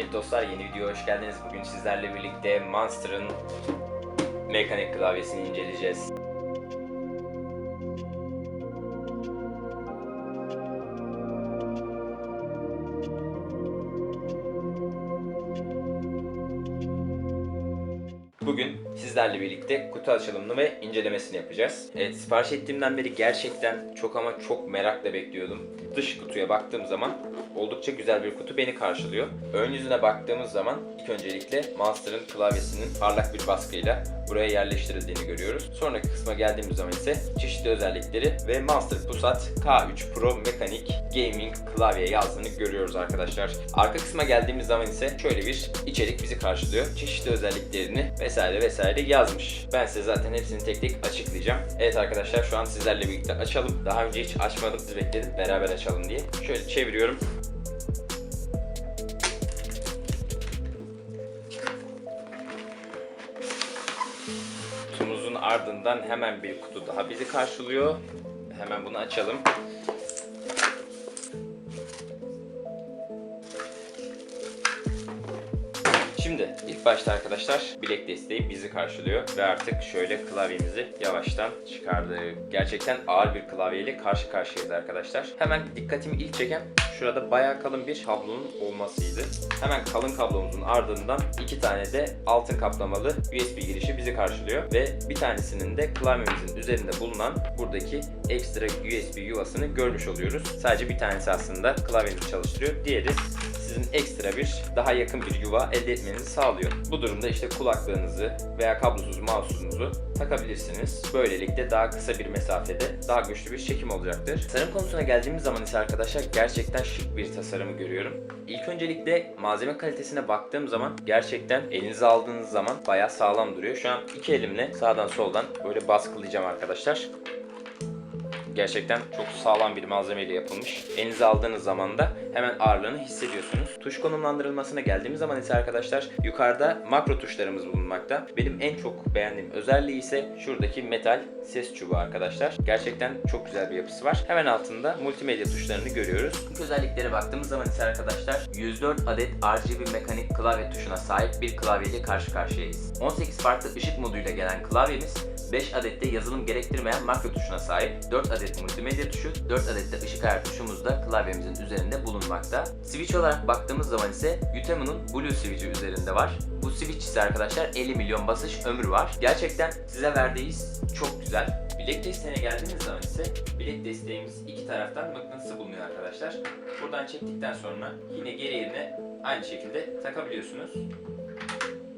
Evet dostlar yeni videoya hoş geldiniz. Bugün sizlerle birlikte Monster'ın mekanik klavyesini inceleyeceğiz. Bugün sizlerle birlikte kutu açılımını ve incelemesini yapacağız. Evet sipariş ettiğimden beri gerçekten çok ama çok merakla bekliyordum. Dış kutuya baktığım zaman oldukça güzel bir kutu beni karşılıyor. Ön yüzüne baktığımız zaman ilk öncelikle Monster'ın klavyesinin parlak bir baskıyla buraya yerleştirildiğini görüyoruz. Sonraki kısma geldiğimiz zaman ise çeşitli özellikleri ve Monster Pusat K3 Pro Mekanik Gaming klavye yazdığını görüyoruz arkadaşlar. Arka kısma geldiğimiz zaman ise şöyle bir içerik bizi karşılıyor. Çeşitli özelliklerini vesaire vesaire yazmış. Ben size zaten hepsini tek tek açıklayacağım. Evet arkadaşlar şu an sizlerle birlikte açalım. Daha önce hiç açmadım siz bekledim beraber açalım diye. Şöyle çeviriyorum. Kutumuzun ardından hemen bir kutu daha bizi karşılıyor. Hemen bunu açalım. Şimdi ilk başta arkadaşlar bilek desteği bizi karşılıyor ve artık şöyle klavyemizi yavaştan çıkardık. Gerçekten ağır bir klavyeyle karşı karşıyayız arkadaşlar. Hemen dikkatimi ilk çeken şurada bayağı kalın bir kablonun olmasıydı. Hemen kalın kablomuzun ardından iki tane de altın kaplamalı USB girişi bizi karşılıyor ve bir tanesinin de klavyemizin üzerinde bulunan buradaki ekstra USB yuvasını görmüş oluyoruz. Sadece bir tanesi aslında klavyemizi çalıştırıyor. Diğeri sizin ekstra bir daha yakın bir yuva elde etmenizi sağlıyor. Bu durumda işte kulaklığınızı veya kablosuz mouse'unuzu takabilirsiniz. Böylelikle daha kısa bir mesafede daha güçlü bir çekim olacaktır. Tasarım konusuna geldiğimiz zaman ise arkadaşlar gerçekten şık bir tasarımı görüyorum. İlk öncelikle malzeme kalitesine baktığım zaman gerçekten elinize aldığınız zaman bayağı sağlam duruyor. Şu an iki elimle sağdan soldan böyle baskılayacağım arkadaşlar. Gerçekten çok sağlam bir malzemeyle yapılmış. Elinize aldığınız zaman da hemen ağırlığını hissediyorsunuz. Tuş konumlandırılmasına geldiğimiz zaman ise arkadaşlar yukarıda makro tuşlarımız bulunmakta. Benim en çok beğendiğim özelliği ise şuradaki metal ses çubuğu arkadaşlar. Gerçekten çok güzel bir yapısı var. Hemen altında multimedya tuşlarını görüyoruz. İlk özelliklere baktığımız zaman ise arkadaşlar 104 adet RGB mekanik klavye tuşuna sahip bir klavyeyle karşı karşıyayız. 18 farklı ışık moduyla gelen klavyemiz 5 adet de yazılım gerektirmeyen makro tuşuna sahip, 4 adet multimedya tuşu, 4 adet de ışık ayar tuşumuz da klavyemizin üzerinde bulunmakta. Switch olarak baktığımız zaman ise Utemu'nun Blue Switch'i üzerinde var. Bu switch ise arkadaşlar 50 milyon basış ömrü var. Gerçekten size verdiği çok güzel. Bilek desteğine geldiğimiz zaman ise bilek desteğimiz iki taraftan mıknatısı bulunuyor arkadaşlar. Buradan çektikten sonra yine geri yerine aynı şekilde takabiliyorsunuz.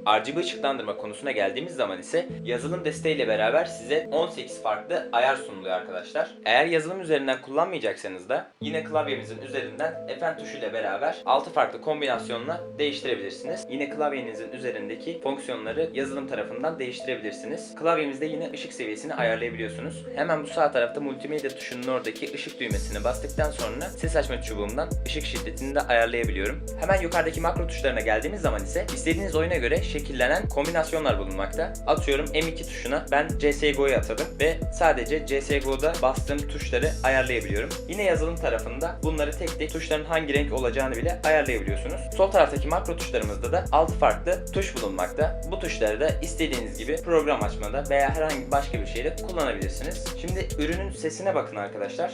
RGB ışıklandırma konusuna geldiğimiz zaman ise yazılım desteğiyle beraber size 18 farklı ayar sunuluyor arkadaşlar. Eğer yazılım üzerinden kullanmayacaksanız da yine klavyemizin üzerinden Fn tuşuyla beraber 6 farklı kombinasyonla değiştirebilirsiniz. Yine klavyenizin üzerindeki fonksiyonları yazılım tarafından değiştirebilirsiniz. Klavyemizde yine ışık seviyesini ayarlayabiliyorsunuz. Hemen bu sağ tarafta multimedya tuşunun oradaki ışık düğmesine bastıktan sonra ses açma çubuğumdan ışık şiddetini de ayarlayabiliyorum. Hemen yukarıdaki makro tuşlarına geldiğimiz zaman ise istediğiniz oyuna göre şekillenen kombinasyonlar bulunmakta. Atıyorum M2 tuşuna ben CSGO'yu atadım ve sadece CSGO'da bastığım tuşları ayarlayabiliyorum. Yine yazılım tarafında bunları tek tek tuşların hangi renk olacağını bile ayarlayabiliyorsunuz. Sol taraftaki makro tuşlarımızda da 6 farklı tuş bulunmakta. Bu tuşları da istediğiniz gibi program açmada veya herhangi başka bir şeyde kullanabilirsiniz. Şimdi ürünün sesine bakın arkadaşlar.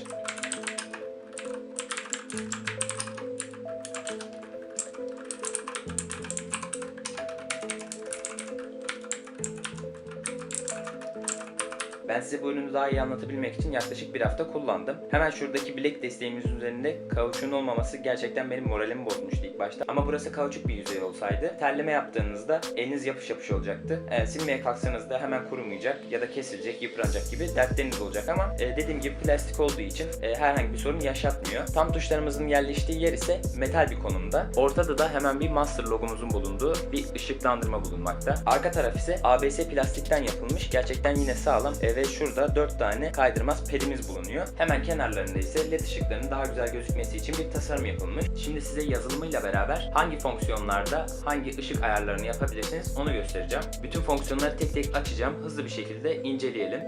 Ben size bu ürünü daha iyi anlatabilmek için yaklaşık bir hafta kullandım. Hemen şuradaki bilek desteğimizin üzerinde kauçuğun olmaması gerçekten benim moralimi bozmuştu ilk başta. Ama burası kauçuk bir yüzey olsaydı terleme yaptığınızda eliniz yapış yapış olacaktı. E, silmeye kalksanız da hemen kurumayacak ya da kesilecek, yıpranacak gibi dertleriniz olacak ama e, dediğim gibi plastik olduğu için e, herhangi bir sorun yaşatmıyor. Tam tuşlarımızın yerleştiği yer ise metal bir konumda. Ortada da hemen bir Master logomuzun bulunduğu bir ışıklandırma bulunmakta. Arka taraf ise ABS plastikten yapılmış. Gerçekten yine sağlam ve şurada 4 tane kaydırmaz pedimiz bulunuyor. Hemen kenarlarında ise led ışıklarının daha güzel gözükmesi için bir tasarım yapılmış. Şimdi size yazılımıyla beraber hangi fonksiyonlarda hangi ışık ayarlarını yapabilirsiniz onu göstereceğim. Bütün fonksiyonları tek tek açacağım. Hızlı bir şekilde inceleyelim.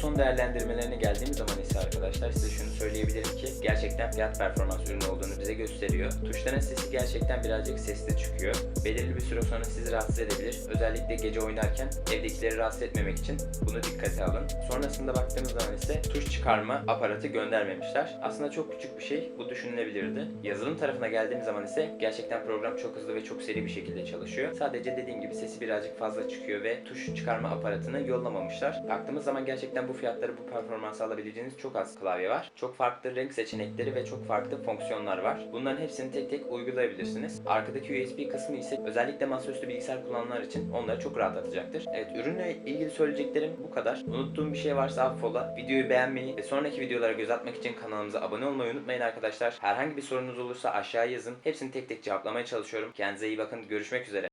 Son değerlendirmelerine geldiğimiz zaman ise arkadaşlar size şunu söyleyebilirim ki gerçekten fiyat performans ürünü olduğunu bize gösteriyor. Tuşların sesi gerçekten birazcık sesli çıkıyor. Belirli bir süre sonra sizi rahatsız edebilir. Özellikle gece oynarken evdekileri rahatsız etmemek için bunu dikkate alın. Sonrasında baktığımız zaman ise tuş çıkarma aparatı göndermemişler. Aslında çok küçük bir şey. Bu düşünülebilirdi. Yazılım tarafına geldiğimiz zaman ise gerçekten program çok hızlı ve çok seri bir şekilde çalışıyor. Sadece dediğim gibi sesi birazcık fazla çıkıyor ve tuş çıkarma aparatını yollamamışlar. Baktığımız zaman gerçekten bu fiyatları bu performansı alabileceğiniz çok az klavye var. Çok farklı renk seçenekleri ve çok farklı fonksiyonlar var. Bunların hepsini tek tek uygulayabilirsiniz. Arkadaki USB kısmı ise özellikle masaüstü bilgisayar kullananlar için onları çok rahatlatacaktır. Evet ürünle ilgili söyleyeceklerim bu kadar. Unuttuğum bir şey varsa affola. Videoyu beğenmeyi ve sonraki videolara göz atmak için kanalımıza abone olmayı unutmayın arkadaşlar. Herhangi bir sorunuz olursa aşağıya yazın. Hepsini tek tek cevaplamaya çalışıyorum. Kendinize iyi bakın. Görüşmek üzere.